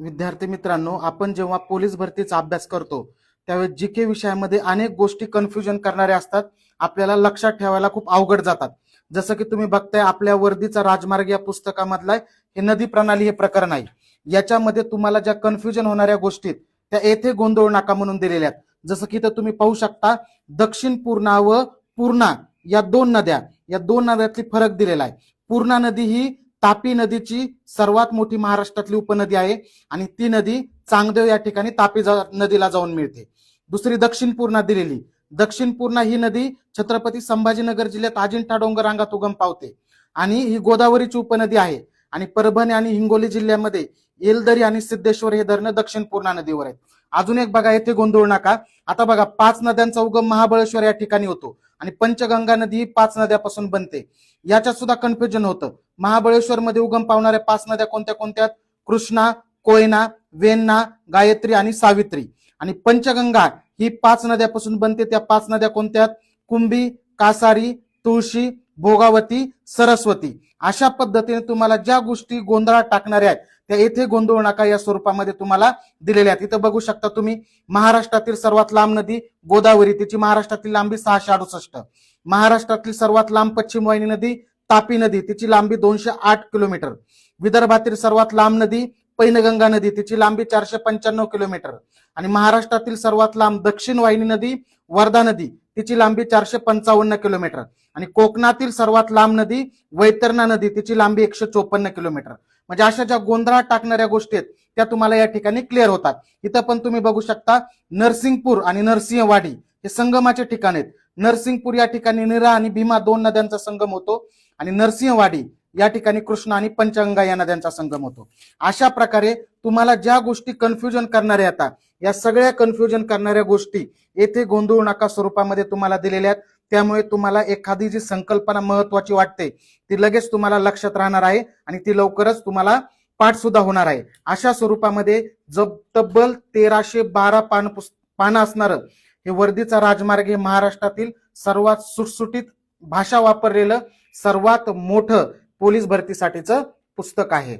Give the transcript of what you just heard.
विद्यार्थी मित्रांनो आपण जेव्हा पोलीस भरतीचा अभ्यास करतो त्यावेळेस जी के विषयामध्ये अनेक गोष्टी कन्फ्युजन करणाऱ्या असतात. आपल्याला लक्षात ठेवायला खूप अवघड जातात. जसं की तुम्ही बघताय आपल्या वर्दीचा राजमार्ग या पुस्तकामधला हे नदी प्रणाली हे प्रकरण आहे. याच्यामध्ये तुम्हाला ज्या कन्फ्युजन होणाऱ्या गोष्टीत त्या येथे गोंधळ नाका म्हणून दिलेल्या आहेत. जसं की इथं तुम्ही पाहू शकता दक्षिण पूर्णा व पूर्णा या दोन नद्या या दोन नद्यातली फरक दिलेला आहे. पूर्णा नदी ही तापी नदीची सर्वात मोठी महाराष्ट्रातली उपनदी आहे आणि ती नदी चांगदेव या ठिकाणी तापी नदीला जाऊन मिळते. दुसरी दक्षिण पूर्णा दिलेली. दक्षिण पूर्णा ही नदी छत्रपती संभाजीनगर जिल्ह्यात अजिंठा डोंगर रांगात उगम पावते. आणि ही गोदावरीची उपनदी आहे. आणि परभणी आणि हिंगोली जिल्ह्यामध्ये येलदरी आणि सिद्धेश्वर हे धरणं दक्षिण पूर्णा नदीवर आहेत. अजून एक बघा येथे गोंधळ नका. आता बघा पाच नद्यांचा उगम महाबळेश्वर या ठिकाणी होतो आणि पंचगंगा नदी ही पाच नद्यापासून बनते. याच्यात सुद्धा कन्फ्युजन होतं. महाबळेश्वर मध्ये उगम पावणाऱ्या पाच नद्या कोणत्या कोणत्या कृष्णा कोयना वेण्णा गायत्री आणि सावित्री. आणि पंचगंगा ही पाच नद्यापासून बनते. त्या पाच नद्या कोणत्या कुंभी कासारी तुळशी भोगावती सरस्वती. अशा पद्धतीने तुम्हाला ज्या गोष्टी गोंधळात टाकणाऱ्या आहेत त्या येथे गोंधळ नका. या स्वरूपामध्ये तुम्हाला दिलेल्या आहेत. इथं बघू शकता तुम्ही महाराष्ट्रातील सर्वात लांब नदी गोदावरी. तिची महाराष्ट्रातील लांबी सहाशे अडुसष्ट. महाराष्ट्रातील सर्वात लांब पश्चिम वाहिनी नदी तापी नदी. तिची लांबी दोनशे आठ किलोमीटर. विदर्भातील सर्वात लांब नदी पैनगंगा नदी. तिची लांबी चारशे पंच्याण्णव किलोमीटर. आणि महाराष्ट्रातील सर्वात लांब दक्षिण वाहिनी नदी वर्धा नदी. तिची लांबी चारशे पंचावन्न किलोमीटर. आणि कोकणातील सर्वात लांब नदी वैतरणा नदी तिची लांबी एकशे चोपन्न किलोमीटर. म्हणजे अशा ज्या गोंधळात टाकणाऱ्या गोष्टी आहेत त्या तुम्हाला या ठिकाणी क्लिअर होतात. इथं पण तुम्ही बघू शकता नरसिंगपूर आणि नरसिंहवाडी. हे संगमाचे ठिकाण आहेत. नरसिंगपूर या ठिकाणी निरा आणि भीमा दोन नद्यांचा संगम होतो आणि नरसिंहवाडी या ठिकाणी कृष्णा आणि पंचगंगा या नद्यांचा संगम होतो. अशा प्रकारे तुम्हाला ज्या गोष्टी कन्फ्युजन करणाऱ्या आता या सगळ्या कन्फ्युजन करणाऱ्या गोष्टी येथे गोंधळ नाका स्वरूपामध्ये तुम्हाला दिलेल्या आहेत. त्यामुळे तुम्हाला एखादी जी संकल्पना महत्वाची वाटते ती लगेच तुम्हाला लक्षात राहणार आहे आणि ती लवकरच तुम्हाला पाठ सुद्धा होणार आहे. अशा स्वरूपामध्ये जब तब्बल तेराशे बारा पान पुस- पानं असणारं हे वर्दीचा राजमार्ग हे महाराष्ट्रातील सर्वात सुटसुटीत भाषा वापरलेलं सर्वात मोठं पोलीस भरतीसाठीचं पुस्तक आहे.